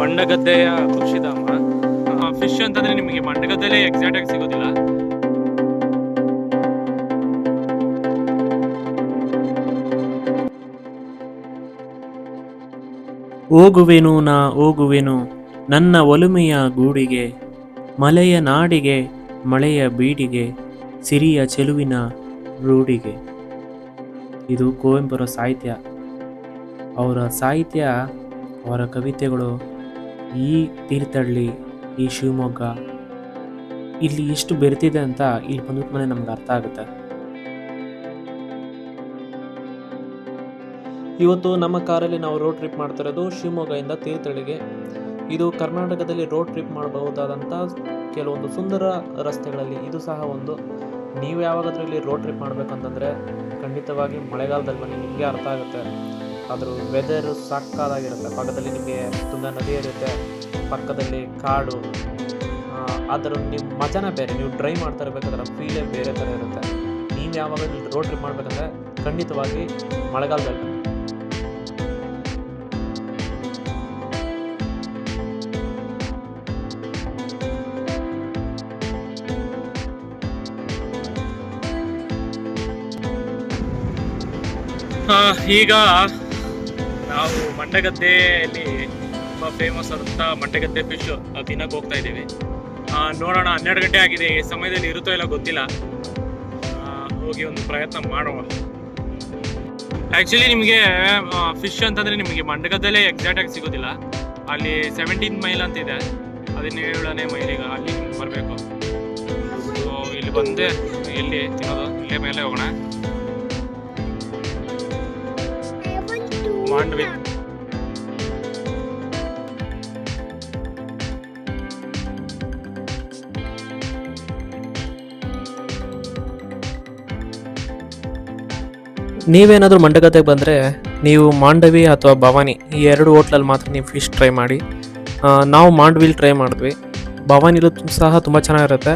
ಮಂಡಗದ್ದೆಯ ಪಕ್ಷಿಧಾಮ ಫಿಶ್ ಅಂತಂದ್ರೆ ನಿಮಗೆ ಮಂಡಗದ್ದೆಲೇ ಎಕ್ಸಾಕ್ಟ್ ಆಗಿ ಸಿಗೋದಿಲ್ಲ. ಹೋಗುವೆನು ನಾ, ಹೋಗುವೆನು. ನನ್ನ ಒಲುಮೆಯ ಗೂಡಿಗೆ, ಮಲೆಯ ನಾಡಿಗೆ, ಮಳೆಯ ಬೀಡಿಗೆ, ಸಿರಿಯ ಚೆಲುವಿನ ರೂಢಿಗೆ ಇದು ಕುವೆಂಪುರ ಸಾಹಿತ್ಯ. ಅವರ ಸಾಹಿತ್ಯ, ಅವರ ಕವಿತೆಗಳು ಈ ತೀರ್ಥಹಳ್ಳಿ, ಈ ಶಿವಮೊಗ್ಗ, ಇಲ್ಲಿ ಎಷ್ಟು ಬೆರೆತಿದೆ ಅಂತ ಇಲ್ಲಿ ಬಂದ ಮನೆ ನಮ್ಗೆ ಅರ್ಥ ಆಗುತ್ತೆ. ಇವತ್ತು ನಮ್ಮ ಕಾರಲ್ಲಿ ನಾವು ರೋಡ್ ಟ್ರಿಪ್ ಮಾಡ್ತಿರೋದು ಶಿವಮೊಗ್ಗದಿಂದ ತೀರ್ಥಹಳ್ಳಿಗೆ. ಇದು ಕರ್ನಾಟಕದಲ್ಲಿ ರೋಡ್ ಟ್ರಿಪ್ ಮಾಡಬಹುದಾದಂಥ ಕೆಲವೊಂದು ಸುಂದರ ರಸ್ತೆಗಳಲ್ಲಿ ಇದು ಸಹ ಒಂದು. ನೀವು ಯಾವಾಗಾದ್ರೂ ಇಲ್ಲಿ ರೋಡ್ ಟ್ರಿಪ್ ಮಾಡಬೇಕಂತಂದರೆ ಖಂಡಿತವಾಗಿ ಮಳೆಗಾಲದಲ್ಲಿ ಬನ್ನಿ ನಿಮಗೆ ಅರ್ಥ ಆಗುತ್ತೆ. ಅದ್ರ ವೆದರ್ ಸಕ್ಕದಾಗಿರುತ್ತೆ ಪಕ್ಕದಲ್ಲಿ ನಿಮಗೆ ತುಂಬ ನದಿ ಇರುತ್ತೆ, ಪಕ್ಕದಲ್ಲಿ ಕಾಡು. ಅದರ ನಿಮ್ಮ ಮಜಾನೇ ಬೇರೆ, ನೀವು ಡ್ರೈವ್ ಮಾಡ್ತಾ ಇರಬೇಕಾದ್ರೆ ಫೀಲೇ ಬೇರೆ ಥರ ಇರುತ್ತೆ. ನೀವು ಯಾವಾಗ ರೋಡ್ ಟ್ರಿಪ್ ಮಾಡಬೇಕಂದ್ರೆ ಖಂಡಿತವಾಗಿ ಮಳೆಗಾಲದಲ್ಲಿ. ಈಗ ನಾವು ಮಂಡಗದ್ದೆಯಲ್ಲಿ ತುಂಬ ಫೇಮಸ್ ಆದಂಥ ಮಂಡಗದ್ದೆ ಫಿಶ್ ತಿನ್ನಕ್ಕೆ ಹೋಗ್ತಾ ಇದ್ದೀವಿ. ನೋಡೋಣ, ಹನ್ನೆರಡು ಗಂಟೆ ಆಗಿದೆ, ಈ ಸಮಯದಲ್ಲಿ ಇರುತ್ತೋ ಇಲ್ಲ ಗೊತ್ತಿಲ್ಲ. ಹೋಗಿ ಒಂದು ಪ್ರಯತ್ನ ಮಾಡೋಣ. ಆ್ಯಕ್ಚುಲಿ ನಿಮಗೆ ಫಿಶ್ ಅಂತಂದರೆ ನಿಮಗೆ ಎಕ್ಸಾಕ್ಟ್ ಆಗಿ ಸಿಗೋದಿಲ್ಲ. ಅಲ್ಲಿ ಸೆವೆಂಟೀನ್ ಮೈಲ್ ಅಂತ ಇದೆ. ಹದಿನೇಳನೇ ಮೈಲಿಗೆ ಅಲ್ಲಿ ಬರಬೇಕು. ಸೊ ಇಲ್ಲಿ ಬಂದೆ ಇಲ್ಲಿ ತಿನ್ನೋದು, ಇಲ್ಲೇ ಮೇಲೆ ಹೋಗೋಣ. ಮಾಂಡವಿ. ನೀವೇನಾದರೂ ಮಂಡಗದ್ದೆಗೆ ಬಂದರೆ ನೀವು ಮಾಂಡವಿ ಅಥವಾ ಭವಾನಿ ಈ ಎರಡು ಹೋಟ್ಲಲ್ಲಿ ಮಾತ್ರ ನೀವು ಫಿಶ್ ಟ್ರೈ ಮಾಡಿ. ನಾವು ಮಾಂಡವಿಲಿ ಟ್ರೈ ಮಾಡಿದ್ವಿ. ಭವಾನಿಲು ಸಹ ತುಂಬ ಚೆನ್ನಾಗಿರುತ್ತೆ.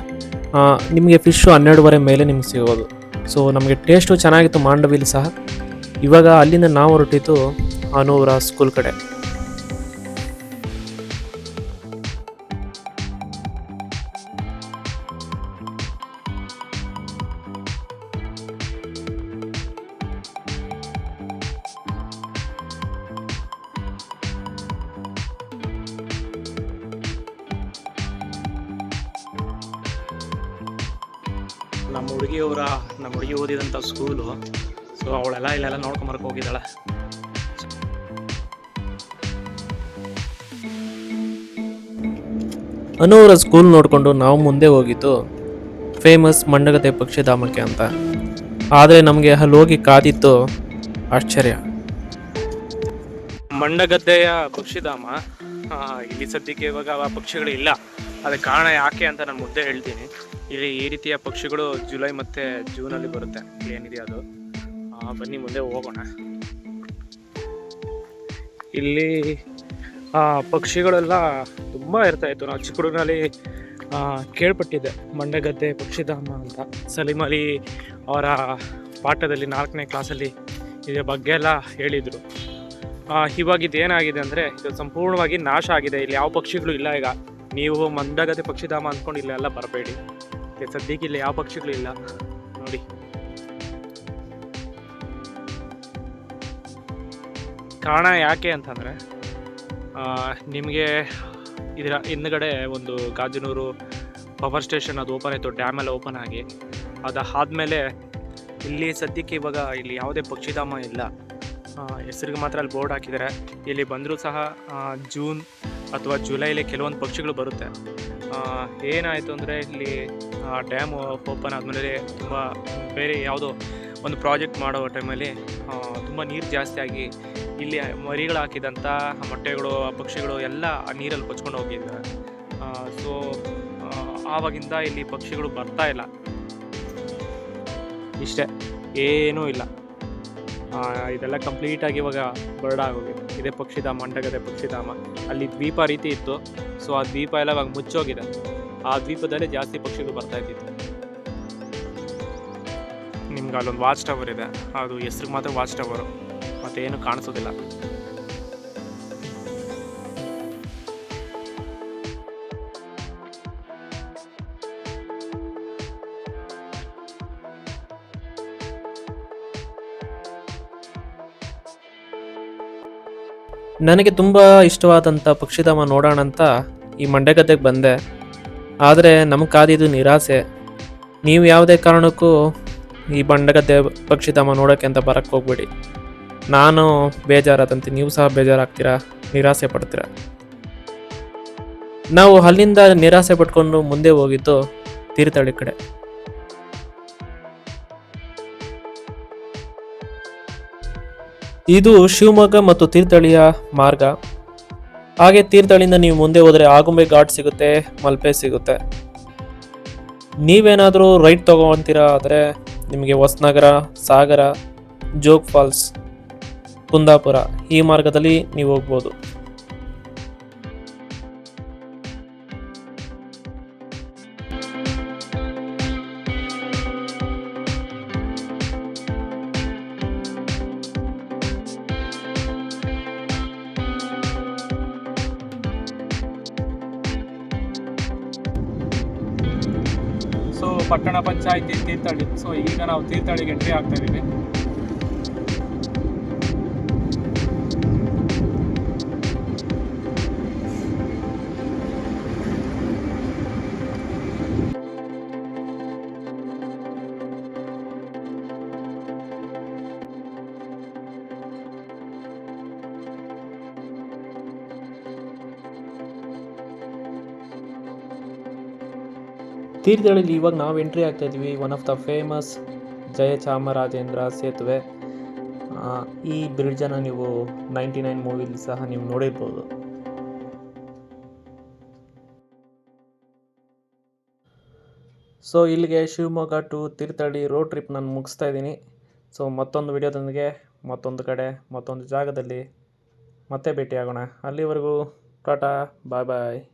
ನಿಮಗೆ ಫಿಶ್ಶು ಹನ್ನೆರಡುವರೆ ಮೇಲೆ ನಿಮ್ಗೆ ಸಿಗೋದು. ಸೊ ನಮಗೆ ಟೇಸ್ಟು ಚೆನ್ನಾಗಿತ್ತು ಮಾಂಡವಿಲಿ ಸಹ. ಇವಾಗ ಅಲ್ಲಿಂದ ನಾವು ಹೊರಟಿದ್ದು ಅನೂರ ಸ್ಕೂಲ್ ಕಡೆ. ನಮ್ಮ ಹುಡುಗಿಯವರ ನಮ್ಮ ಹುಡುಗಿ ಓದಿದಂಥ ಸ್ಕೂಲು ಸೊ ಅವಳೆಲ್ಲ ಇಲ್ಲೆಲ್ಲ ನೋಡ್ಕೊಂಬರಕ್ಕೆ ಹೋಗಿದ್ದಾಳೆ. ಅನೂರ ಸ್ಕೂಲ್ ನೋಡಿಕೊಂಡು ನಾವು ಮುಂದೆ ಹೋಗಿದ್ದು ಫೇಮಸ್ ಮಂಡಗದ್ದೆ ಪಕ್ಷಿಧಾಮಕ್ಕೆ ಅಂತ. ಆದರೆ ನಮಗೆ ಅಲ್ಲಿ ಹೋಗಿ ಕಾದಿತ್ತು ಆಶ್ಚರ್ಯ. ಮಂಡಗದ್ದೆಯ ಪಕ್ಷಿಧಾಮ ಇಲ್ಲಿ ಸದ್ಯಕ್ಕೆ ಇವಾಗ ಆ ಪಕ್ಷಿಗಳು ಇಲ್ಲ. ಅದಕ್ಕೆ ಕಾರಣ ಯಾಕೆ ಅಂತ ನಾನು ಮುದ್ದೆ ಹೇಳ್ತೀನಿ. ಇಲ್ಲಿ ಈ ರೀತಿಯ ಪಕ್ಷಿಗಳು ಜುಲೈ ಮತ್ತು ಜೂನಲ್ಲಿ ಬರುತ್ತೆ. ಏನಿದೆ ಅದು? ಬನ್ನಿ ಮುಂದೆ ಹೋಗೋಣ. ಇಲ್ಲಿ ಪಕ್ಷಿಗಳೆಲ್ಲ ತುಂಬ ಇರ್ತಾ ಇತ್ತು. ನಾವು ಚಿಕ್ಕ ಹುಡುಗನಲ್ಲಿ ಆ, ಕೇಳ್ಪಟ್ಟಿದ್ದೆ. ಮಂಡಗದ್ದೆ ಪಕ್ಷಿಧಾಮ ಅಂತ. ಸಲೀಮ್ ಅಲಿ ಅವರ ಪಾಠದಲ್ಲಿ ನಾಲ್ಕನೇ ಕ್ಲಾಸಲ್ಲಿ ಇದರ ಬಗ್ಗೆ ಎಲ್ಲ ಹೇಳಿದರು. ಇವಾಗ ಇದೇನಾಗಿದೆ ಅಂದರೆ ಇದು ಸಂಪೂರ್ಣವಾಗಿ ನಾಶ ಆಗಿದೆ. ಇಲ್ಲಿ ಯಾವ ಪಕ್ಷಿಗಳು ಇಲ್ಲ ಈಗ. ನೀವು ಮಂಡಗದ್ದೆ ಪಕ್ಷಿಧಾಮ ಅಂದ್ಕೊಂಡು ಇಲ್ಲೆಲ್ಲ ಬರಬೇಡಿ. ಸದ್ಯಕ್ಕೆ ಇಲ್ಲಿ ಯಾವ ಪಕ್ಷಿಗಳು ಇಲ್ಲ. ಕಾರಣ ಯಾಕೆ ಅಂತಂದರೆ ನಿಮಗೆ ಇದರ ಹಿಂದ್ಗಡೆ ಒಂದು ಗಾಜನೂರು ಪವರ್ ಸ್ಟೇಷನ್ ಅದು ಓಪನ್ ಆಯಿತು ಡ್ಯಾಮ್ ಎಲ್ಲ ಓಪನ್ ಆಗಿ. ಅದಾದಮೇಲೆ ಇಲ್ಲಿ ಸದ್ಯಕ್ಕೆ ಇವಾಗ ಇಲ್ಲಿ ಯಾವುದೇ ಪಕ್ಷಿಧಾಮ ಇಲ್ಲ. ಹೆಸರಿಗೆ ಮಾತ್ರ ಅಲ್ಲಿ ಬೋರ್ಡ್ ಹಾಕಿದ್ದಾರೆ. ಇಲ್ಲಿ ಬಂದರೂ ಸಹ ಜೂನ್ ಅಥವಾ ಜುಲೈಲಿ ಕೆಲವೊಂದು ಪಕ್ಷಿಗಳು ಬರುತ್ತೆ. ಏನಾಯಿತು ಅಂದರೆ ಇಲ್ಲಿ ಡ್ಯಾಮ್ ಓಪನ್ ಆದಮೇಲೆ ತುಂಬ ಬೇರೆ ಯಾವುದೋ ಒಂದು ಪ್ರಾಜೆಕ್ಟ್ ಮಾಡೋ ಟೈಮಲ್ಲಿ ತುಂಬ ನೀರು ಜಾಸ್ತಿ ಆಗಿ ಇಲ್ಲಿ ಮರಿಗಳು ಹಾಕಿದಂಥ ಮೊಟ್ಟೆಗಳು, ಪಕ್ಷಿಗಳು ಎಲ್ಲ ಆ ನೀರಲ್ಲಿ ಕೊಚ್ಕೊಂಡು ಹೋಗಿದ್ದಾರೆ ಸೊ ಆವಾಗಿಂದ ಇಲ್ಲಿ ಪಕ್ಷಿಗಳು ಬರ್ತಾ ಇಲ್ಲ. ಇಷ್ಟೇ, ಏನೂ ಇಲ್ಲ. ಇದೆಲ್ಲ ಕಂಪ್ಲೀಟಾಗಿ ಇವಾಗ ಬರ್ಡ್ ಆಗೋಗಿದೆ. ಇದೇ ಪಕ್ಷಿಧಾಮ, ಮಂಡಗದೆ ಪಕ್ಷಿಧಾಮ. ಅಲ್ಲಿ ದ್ವೀಪ ರೀತಿ ಇತ್ತು. ಸೊ ಆ ದ್ವೀಪ ಎಲ್ಲ ಇವಾಗ ಮುಚ್ಚೋಗಿದೆ. ಆ ದ್ವೀಪದಲ್ಲೇ ಜಾಸ್ತಿ ಪಕ್ಷಿಗಳು ಬರ್ತಾ ಇದ್ದಿತ್ತು ನಿಮ್ಗೆ ಅಲ್ಲೊಂದು ವಾಚ್ ಟವರ್ ಇದೆ. ಅದು ಹೆಸ್ರಿಗೆ ಮಾತ್ರ ವಾಚ್ ಟವರು ಮತ್ತೇನು ಕಾಣಿಸೋದಿಲ್ಲ. ನನಗೆ ತುಂಬ ಇಷ್ಟವಾದಂಥ ಪಕ್ಷಿಧಾಮ ನೋಡೋಣ ಅಂತ ಈ ಮಂಡ್ಯಗದ್ದೆಗೆ ಬಂದೆ. ಆದರೆ ನಮ್ಗೆ ಕಾದಿದ್ದು ನಿರಾಸೆ. ನೀವು ಯಾವುದೇ ಕಾರಣಕ್ಕೂ ಈ ಮಂಡ್ಯಗದ್ದೆ ಪಕ್ಷಿಧಾಮ ನೋಡೋಕ್ಕೆ ಅಂತ ಬರಕ್ಕೆ ಹೋಗ್ಬೇಡಿ. ನಾನು ಬೇಜಾರಾದಂತೆ ನೀವು ಸಹ ಬೇಜಾರಾಗ್ತೀರಾ? ನಿರಾಸೆ ಪಡ್ತೀರಾ? ನಾವು ಅಲ್ಲಿಂದ ನಿರಾಸೆ ಪಟ್ಕೊಂಡು ಮುಂದೆ ಹೋಗಿದ್ದು ತೀರ್ಥಹಳ್ಳಿ ಕಡೆ. ಇದು ಶಿವಮೊಗ್ಗ ಮತ್ತು ತೀರ್ಥಹಳ್ಳಿಯ ಮಾರ್ಗ. ಹಾಗೆ ತೀರ್ಥಹಳ್ಳಿಯಿಂದ ನೀವು ಮುಂದೆ ಹೋದರೆ ಆಗುಂಬೆ ಘಾಟ್ ಸಿಗುತ್ತೆ, ಮಲ್ಪೆ ಸಿಗುತ್ತೆ. ನೀವೇನಾದರೂ ರೈಟ್ ತಗೊತೀರಾ ಆದರೆ ನಿಮಗೆ ಹೊಸನಗರ, ಸಾಗರ, ಜೋಗ್ ಫಾಲ್ಸ್ ಕುಂದಾಪುರ ಈ ಮಾರ್ಗದಲ್ಲಿ ನೀವು ಹೋಗ್ಬೋದು. ಸೊ ಪಟ್ಟಣ ಪಂಚಾಯತಿ ತೀರ್ಥಹಳ್ಳಿ. ಸೊ ಈಗ ನಾವು ತೀರ್ಥಹಳ್ಳಿಗೆ ಎಂಟ್ರಿ ಆಗ್ತಾ ಇದ್ದೀವಿ. ತೀರ್ಥಹಳ್ಳಿಲಿ ಇವಾಗ ನಾವು ಎಂಟ್ರಿ ಆಗ್ತಾ ಇದ್ವಿ one of the famous Jayachamarajendra ಸೇತುವೆ. ಆ, ಈ ಬ್ರಿಡ್ಜನ್ನು ನೀವು ನೈಂಟಿ ನೈನ್ ಮೂವಿಲಿ ಸಹ ನೀವು ನೋಡಿರ್ಬೋದು. ಸೊ ಇಲ್ಲಿಗೆ Shivamogga to Thirthahalli road trip ನಾನು ಮುಗಿಸ್ತಾ ಇದ್ದೀನಿ. ಸೊ ಮತ್ತೊಂದು ವಿಡಿಯೋದೊಂದಿಗೆ ಮತ್ತೊಂದು ಕಡೆ ಮತ್ತೊಂದು ಜಾಗದಲ್ಲಿ ಮತ್ತೆ ಭೇಟಿಯಾಗೋಣ. ಅಲ್ಲಿವರೆಗೂ ಟಾಟಾ ಬಾಯ್ ಬಾಯ್